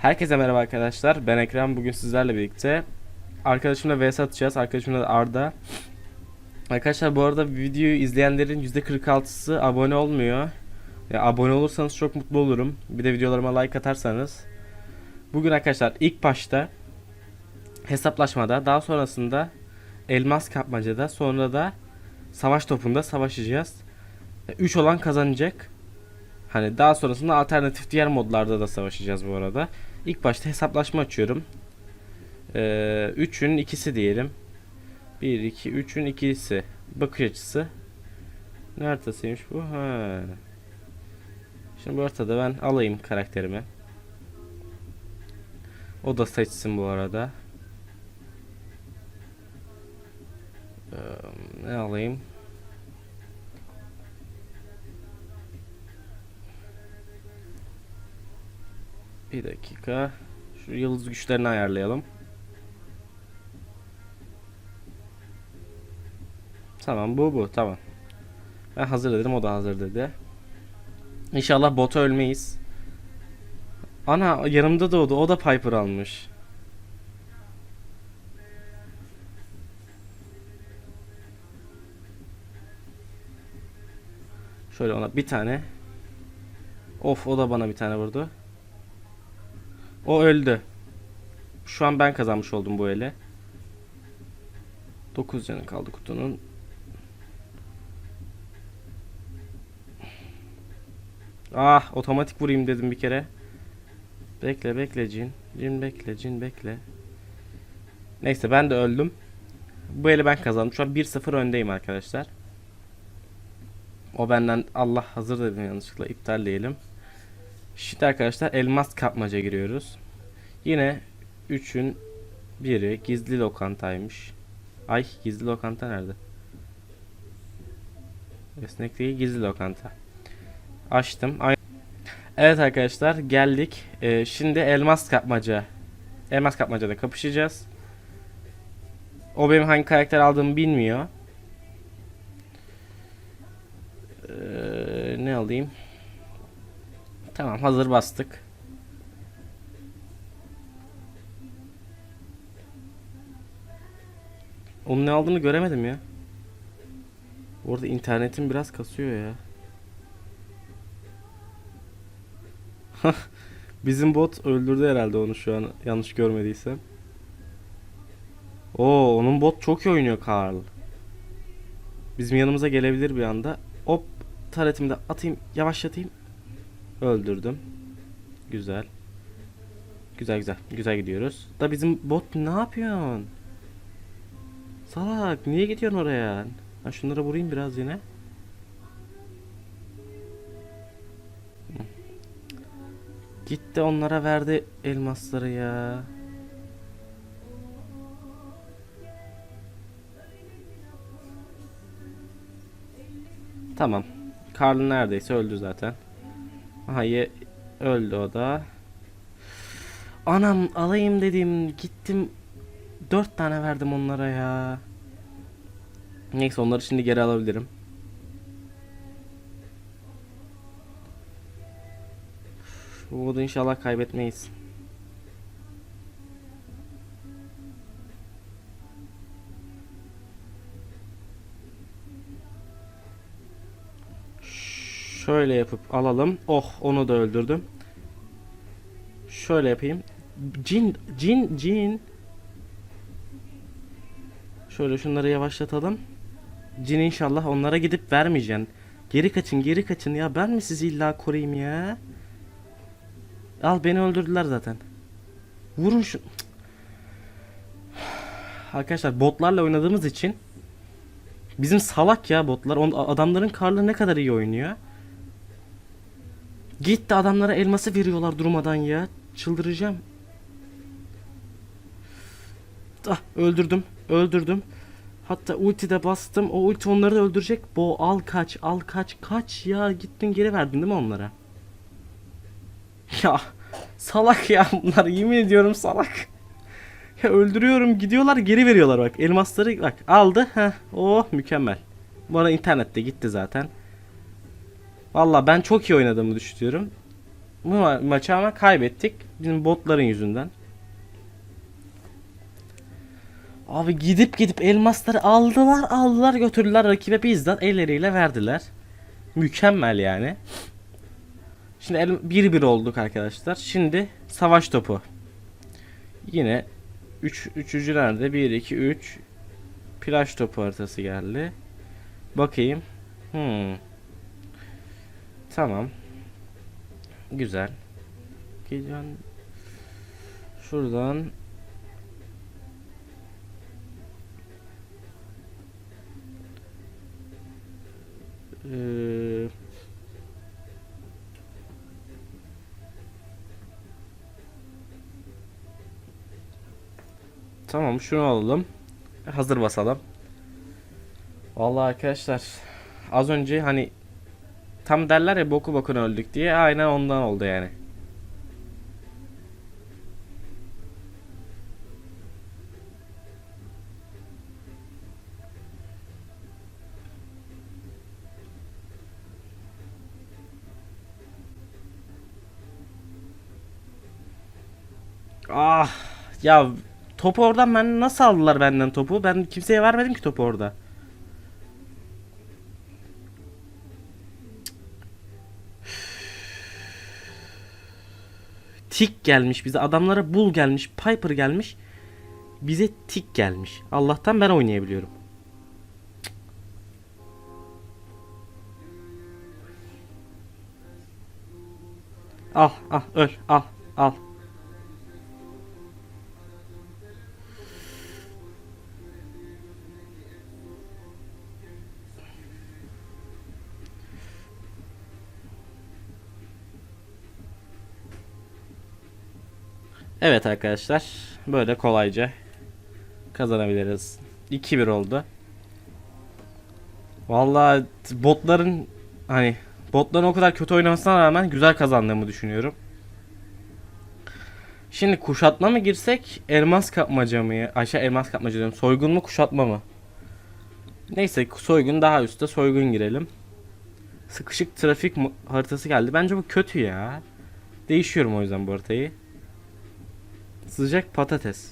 Herkese merhaba arkadaşlar. Ben Ekrem. Bugün sizlerle birlikte arkadaşımla vs atacağız. Arkadaşımla da Arda. Arkadaşlar bu arada videoyu izleyenlerin %46'sı abone olmuyor. Ya, abone olursanız çok mutlu olurum. Bir de videolarıma like atarsanız. Bugün arkadaşlar ilk başta hesaplaşmada, daha sonrasında elmas kapmacada, sonra da savaş topunda savaşacağız. 3 olan kazanacak. Hani daha sonrasında alternatif diğer modlarda da savaşacağız bu arada. İlk başta hesaplaşma açıyorum. Ee, 3'ün ikisi diyelim. 1, 2, 3'ün ikisi. Bakış açısı. Ne haritasıymış bu? Ha. Şimdi bu haritada ben alayım karakterimi. O da seçsin bu arada. Ee, ne alayım? Bir dakika. Şu yıldız güçlerini ayarlayalım. Tamam bu bu tamam. Ben hazır dedim o da hazır dedi. İnşallah bota ölmeyiz. Ana yanımda doğdu o da Piper almış. Şöyle ona bir tane. Of o da bana bir tane vurdu. O öldü. Şu an ben kazanmış oldum bu ele. 9 canı kaldı kutunun. Ah otomatik vurayım dedim bir kere. Bekle bekle cin. Cin bekle cin bekle. Neyse ben de öldüm. Bu eli ben kazandım. Şu an 1-0 öndeyim arkadaşlar. O benden Allah hazır dedim yanlışlıkla iptal diyelim. Şimdi arkadaşlar elmas kapmaca giriyoruz. Yine 3'ün biri gizli lokantaymış. Ay gizli lokanta nerede? Esnek değil gizli lokanta. Açtım. Evet arkadaşlar geldik. Ee, şimdi elmas kapmaca. Elmas kapmacada kapışacağız. O benim hangi karakter aldığımı bilmiyor. Ee, ne alayım? Tamam hazır bastık. Onun ne aldığını göremedim ya. Orada internetim biraz kasıyor ya. Bizim bot öldürdü herhalde onu şu an yanlış görmediysem. Oo onun bot çok iyi oynuyor Karl. Bizim yanımıza gelebilir bir anda. Hop taretimi de atayım yavaşlatayım. Öldürdüm. Güzel. Güzel güzel. Güzel gidiyoruz. Da bizim bot ne yapıyorsun? Salak niye gidiyorsun oraya? Ben şunlara vurayım biraz yine. Gitti onlara verdi elmasları ya. Tamam. Karl neredeyse öldü zaten. Ye öldü o da. Anam alayım dedim. Gittim. Dört tane verdim onlara ya. Neyse onları şimdi geri alabilirim. Umudu inşallah kaybetmeyiz. Şöyle yapıp alalım. Oh onu da öldürdüm. Şöyle yapayım. Cin cin cin. Şöyle şunları yavaşlatalım. Cin inşallah onlara gidip vermeyeceksin. Geri kaçın geri kaçın ya ben mi sizi illa koruyayım ya? Al beni öldürdüler zaten. Vurun şu. Arkadaşlar botlarla oynadığımız için bizim salak ya botlar. Adamların karlı ne kadar iyi oynuyor. Gitti adamlara elması veriyorlar durmadan ya. Çıldıracağım. Ah öldürdüm. Öldürdüm. Hatta ulti de bastım. O ulti onları da öldürecek. Bo al kaç al kaç kaç ya gittin geri verdin değil mi onlara? Ya salak ya bunlar yemin ediyorum salak. Ya öldürüyorum gidiyorlar geri veriyorlar bak elmasları bak aldı ha oh mükemmel. Arada internette gitti zaten. Valla ben çok iyi oynadığımı düşünüyorum. bu ma- maçı ama kaybettik. Bizim botların yüzünden. Abi gidip gidip elmasları aldılar aldılar götürdüler rakibe bizzat elleriyle verdiler. Mükemmel yani. Şimdi el 1-1 olduk arkadaşlar. Şimdi savaş topu. Yine 3 üç, üçüncü nerede? 1 2 3 plaj topu haritası geldi. Bakayım. Hmm. Tamam. Güzel. Geliyorum. Şuradan Ee, Tamam şunu alalım. Hazır basalım. Vallahi arkadaşlar az önce hani tam derler ya boku bokuna öldük diye aynen ondan oldu yani. Ah ya topu oradan ben nasıl aldılar benden topu? Ben kimseye vermedim ki topu orada. Tik gelmiş bize. Adamlara Bull gelmiş. Piper gelmiş. Bize tik gelmiş. Allah'tan ben oynayabiliyorum. Al al öl al al. Evet arkadaşlar böyle kolayca kazanabiliriz. 2-1 oldu. Vallahi botların hani botların o kadar kötü oynamasına rağmen güzel kazandığımı düşünüyorum. Şimdi kuşatma mı girsek elmas kapmaca mı? Aşağı elmas kapmaca diyorum. Soygun mu kuşatma mı? Neyse soygun daha üstte soygun girelim. Sıkışık trafik haritası geldi. Bence bu kötü ya. Değişiyorum o yüzden bu haritayı. Sıcak patates.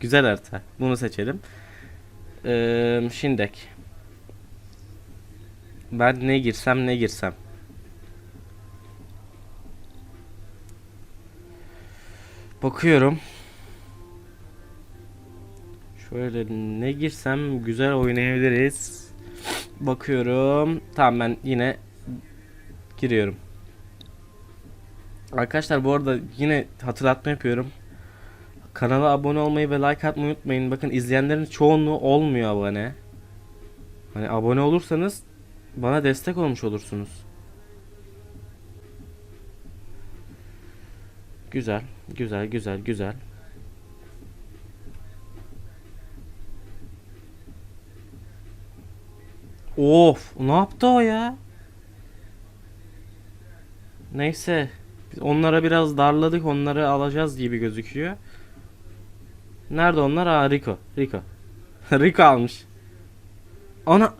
Güzel harita. Bunu seçelim. Ee, Şindek. Ben ne girsem ne girsem. Bakıyorum. Şöyle ne girsem güzel oynayabiliriz. Bakıyorum. Tamam ben yine giriyorum. Arkadaşlar bu arada yine hatırlatma yapıyorum. Kanala abone olmayı ve like atmayı unutmayın. Bakın izleyenlerin çoğunluğu olmuyor abone. Hani abone olursanız bana destek olmuş olursunuz. Güzel, güzel, güzel, güzel. Of, ne yaptı o ya? Neyse. Onlara biraz darladık. Onları alacağız gibi gözüküyor. Nerede onlar? Aa Rico. Rico. Rico almış. Ana.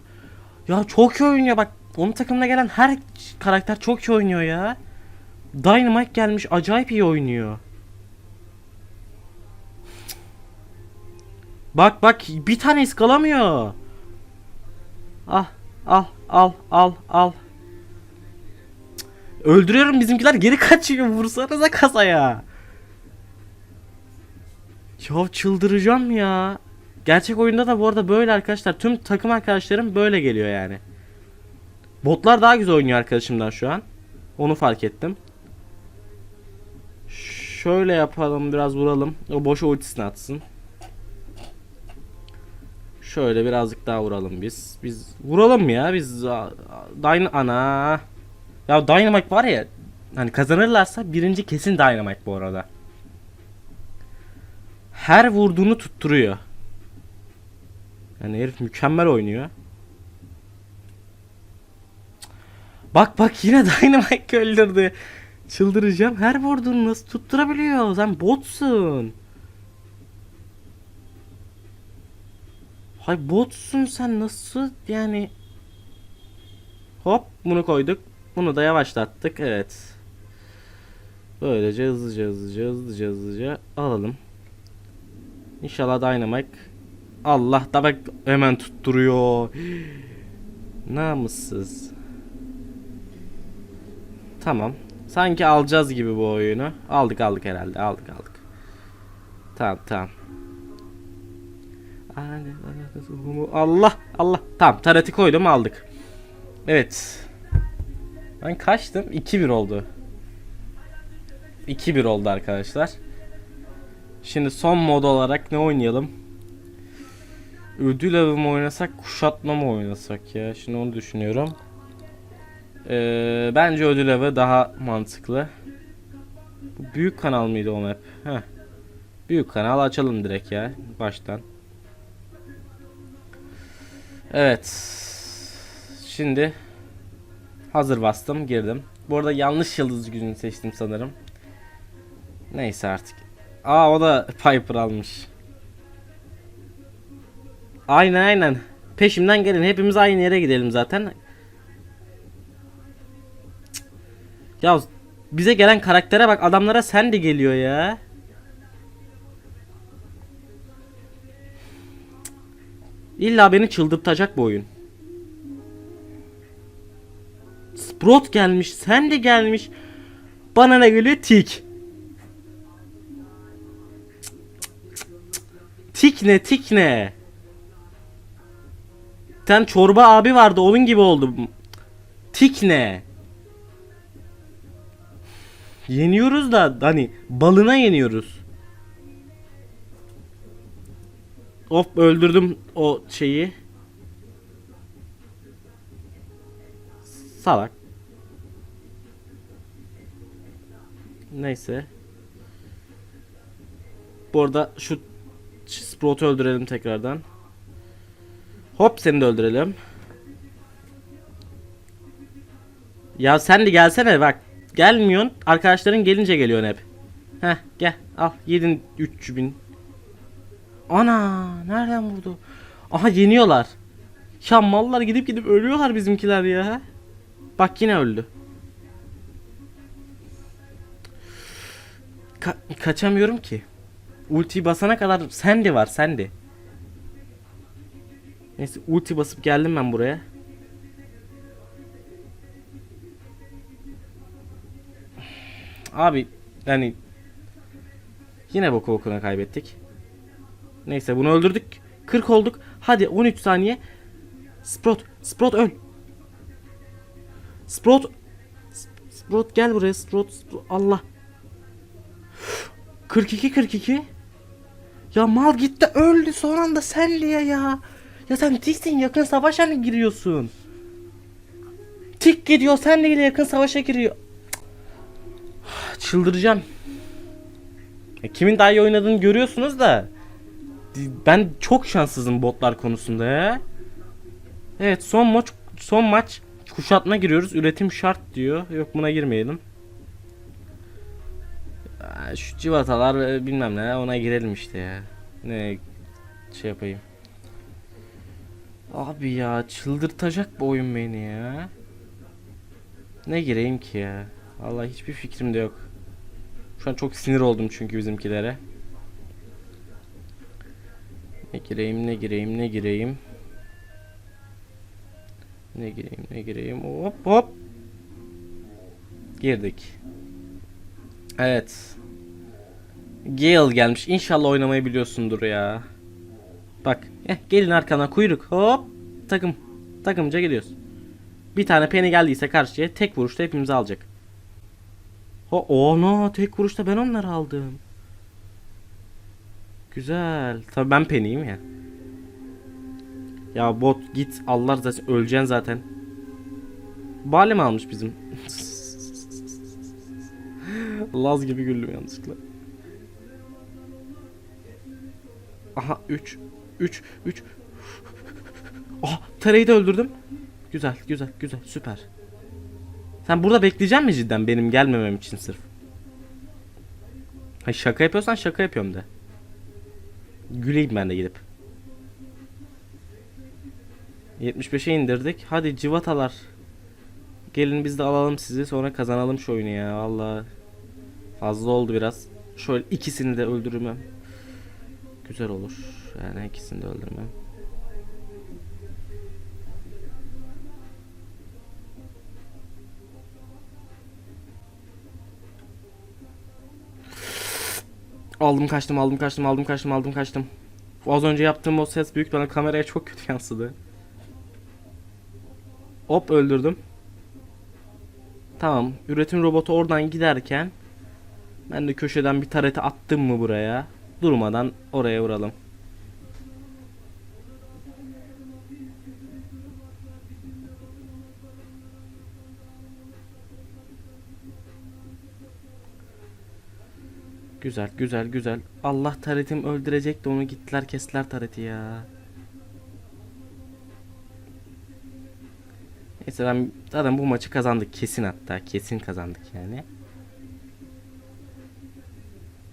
Ya çok iyi oynuyor bak. Onun takımına gelen her karakter çok iyi oynuyor ya. Dynamite gelmiş. Acayip iyi oynuyor. Bak bak bir tane iskalamıyor. Ah al al al al. Öldürüyorum bizimkiler geri kaçıyor. Vursanıza kasaya. Ya çıldıracağım ya. Gerçek oyunda da bu arada böyle arkadaşlar. Tüm takım arkadaşlarım böyle geliyor yani. Botlar daha güzel oynuyor arkadaşımdan şu an. Onu fark ettim. Şöyle yapalım biraz vuralım. O boş ultisini atsın. Şöyle birazcık daha vuralım biz. Biz vuralım ya biz Dyn ana. Ya Dynamite var ya hani kazanırlarsa birinci kesin Dynamite bu arada. Her vurduğunu tutturuyor. Yani herif mükemmel oynuyor. Bak bak yine Dynamite öldürdü. Çıldıracağım. Her vurduğunu nasıl tutturabiliyor? Sen botsun. Hay botsun sen nasıl yani Hop bunu koyduk. Bunu da yavaşlattık. Evet. Böylece hızlıca hızlıca hızlıca hızlıca alalım. İnşallah Dynamite. Allah da bak hemen tutturuyor. Namussuz. Tamam. Sanki alacağız gibi bu oyunu. Aldık aldık herhalde. Aldık aldık. Tamam tamam. Allah Allah. Tamam tarati koydum aldık. Evet. Ben kaçtım? 2-1 oldu. 2-1 oldu arkadaşlar. Şimdi son mod olarak ne oynayalım? Ödül avı mı oynasak, kuşatma mı oynasak ya? Şimdi onu düşünüyorum. Ee, bence ödül avı daha mantıklı. Bu büyük kanal mıydı o map? Heh. Büyük kanal açalım direkt ya baştan. Evet. Şimdi hazır bastım, girdim. Bu arada yanlış yıldız gücünü seçtim sanırım. Neyse artık. Aa o da Piper almış. Aynen aynen. Peşimden gelin. Hepimiz aynı yere gidelim zaten. Cık. Ya bize gelen karaktere bak adamlara sen de geliyor ya. İlla beni çıldırtacak bu oyun. Sprout gelmiş, sen de gelmiş. Bana ne geliyor? Tik. Tik ne, tik ne? Bir tane çorba abi vardı, onun gibi oldu. Tik ne? Yeniyoruz da hani balına yeniyoruz. Of öldürdüm o şeyi. Salak. Neyse. Bu arada şu Sprout'u öldürelim tekrardan. Hop seni de öldürelim. Ya sen de gelsene bak. Gelmiyorsun. Arkadaşların gelince geliyorsun hep. Heh gel al yedin 3000. Ana nereden vurdu? Aha yeniyorlar. Ya mallar gidip gidip ölüyorlar bizimkiler ya. Bak yine öldü. Ka- kaçamıyorum ki. Ultiyi basana kadar Sandy var Sandy. Neyse ulti basıp geldim ben buraya. Abi yani yine boku bokuna kaybettik. Neyse bunu öldürdük. 40 olduk. Hadi 13 saniye. Sprout, Sprout öl. Sprout Sprout gel buraya Sprout, Sprout. Allah. 42 42. Ya mal gitti öldü son anda sen diye ya. Ya sen tiksin yakın savaşa mı giriyorsun? Tik gidiyor sen de yakın savaşa giriyor. Çıldıracağım. Ya kimin daha iyi oynadığını görüyorsunuz da. Ben çok şanssızım botlar konusunda ya. Evet son maç son maç kuşatma giriyoruz. Üretim şart diyor. Yok buna girmeyelim. Şu civatalar ve bilmem ne ona girelim işte ya. Ne şey yapayım. Abi ya çıldırtacak bu oyun beni ya. Ne gireyim ki ya? Vallahi hiçbir fikrim de yok. Şu an çok sinir oldum çünkü bizimkilere. Ne gireyim ne gireyim ne gireyim. Ne gireyim ne gireyim hop hop. Girdik. Evet. Gale gelmiş. İnşallah oynamayı biliyorsundur ya. Bak. Eh, gelin arkana kuyruk. Hop. Takım. Takımca gidiyoruz. Bir tane Penny geldiyse karşıya tek vuruşta hepimizi alacak. Oh no, tek vuruşta ben onları aldım. Güzel. Tabii ben Penny'yim ya. Ya bot git Allah zaten öleceksin zaten. Bale mi almış bizim? Laz gibi güldüm yanlışlıkla. Aha 3 3 3 Ah Tereyi de öldürdüm. Güzel güzel güzel süper. Sen burada bekleyecek mi cidden benim gelmemem için sırf? Ha şaka yapıyorsan şaka yapıyorum de. Güleyim ben de gidip. 75'e indirdik. Hadi civatalar. Gelin biz de alalım sizi sonra kazanalım şu oyunu ya. Valla. Fazla oldu biraz. Şöyle ikisini de öldürmem. Güzel olur. Yani ikisini de öldürmem. Aldım kaçtım aldım kaçtım aldım kaçtım aldım kaçtım. Az önce yaptığım o ses büyük bana kameraya çok kötü yansıdı. Hop öldürdüm. Tamam. Üretim robotu oradan giderken ben de köşeden bir tarete attım mı buraya? Durmadan oraya vuralım. Güzel güzel güzel. Allah taretim öldürecek de onu gittiler kestiler tareti ya. Neyse ben zaten bu maçı kazandık kesin hatta kesin kazandık yani.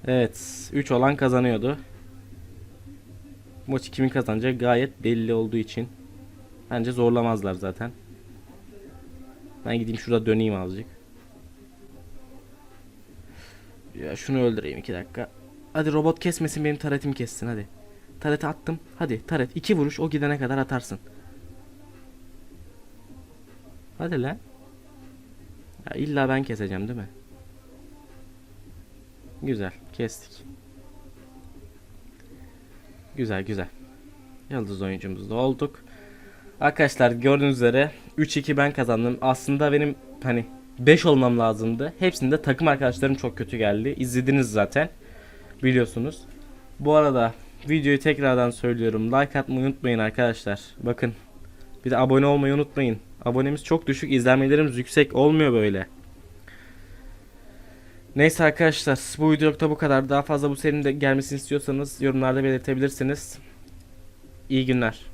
Evet 3 olan kazanıyordu. Maçı kimin kazanacağı gayet belli olduğu için. Bence zorlamazlar zaten. Ben gideyim şurada döneyim azıcık. Ya şunu öldüreyim iki dakika. Hadi robot kesmesin benim taretimi kessin hadi. Tareti attım. Hadi taret iki vuruş o gidene kadar atarsın. Hadi lan. Ya illa ben keseceğim değil mi? Güzel kestik. Güzel güzel. Yıldız oyuncumuz da olduk. Arkadaşlar gördüğünüz üzere 3-2 ben kazandım. Aslında benim hani 5 olmam lazımdı. Hepsinde takım arkadaşlarım çok kötü geldi. İzlediniz zaten. Biliyorsunuz. Bu arada videoyu tekrardan söylüyorum. Like atmayı unutmayın arkadaşlar. Bakın. Bir de abone olmayı unutmayın. Abonemiz çok düşük. izlenmelerimiz yüksek. Olmuyor böyle. Neyse arkadaşlar. Bu videolukta bu kadar. Daha fazla bu serinin de gelmesini istiyorsanız yorumlarda belirtebilirsiniz. İyi günler.